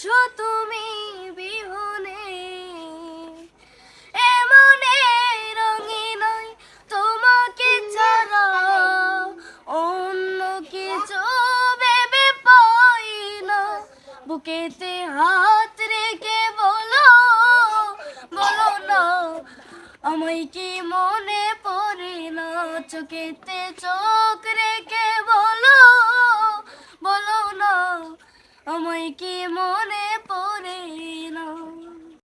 নিঃস্ব তুমি বিহনে এমনে রঙিন তোমাকে ছাড়া। অন্য কিছু ভেবে পাই না। বুকেতে হাত রেখে বলো বলো না। আমায় কি মনে পড়ে না? চোখেতে চোখ আমায় কি মনে